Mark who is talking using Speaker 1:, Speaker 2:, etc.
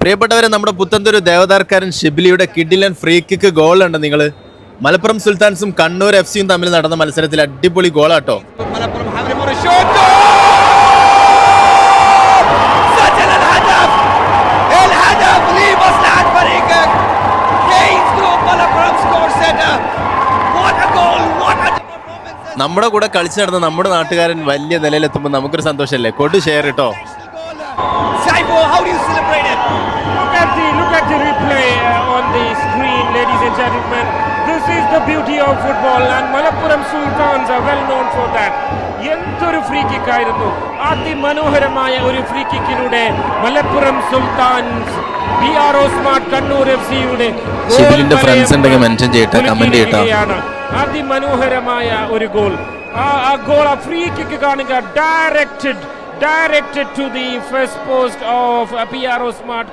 Speaker 1: പ്രിയപ്പെട്ടവരെ നമ്മുടെ പുത്തന്തൊരു ദേവതാർക്കാരൻ ഷിബിലിയുടെ കിഡിലൻ ഫ്രീ കിക്ക് ഗോളുണ്ട് നിങ്ങൾ മലപ്പുറം സുൽത്താൻസും കണ്ണൂർ എഫ് സിയും തമ്മിൽ നടന്ന മത്സരത്തിൽ അടിപൊളി ഗോളാട്ടോ. നമ്മുടെ കൂടെ കളിച്ചു നടന്ന നമ്മുടെ നാട്ടുകാരൻ വലിയ നിലയിലെത്തുമ്പോൾ നമുക്കൊരു സന്തോഷമല്ലേ കൊടു ഷെയർ കേട്ടോ
Speaker 2: gentlemen. This is the beauty of football, and Malappuram Sultans are well known for that. എന്തൊരു ഫ്രീ കിക്ക് ആയിരുന്നു അതിമനോഹരമായ ഒരു free കിക്കിലൂടെ Malappuram Sultans B R O smart Kannur F സിയുടെ
Speaker 1: ഷിബിലിന്റെ friends ഉണ്ടെങ്കിൽ mention ചെയ്യട്ടെ, comment ചെയ്യട്ടെ.
Speaker 2: അതിമനോഹരമായ ഒരു ഗോൾ ആ ഗോൾ ആ ഫ്രീ കിക്ക് കാണുക directed directed to the first post of P R O smart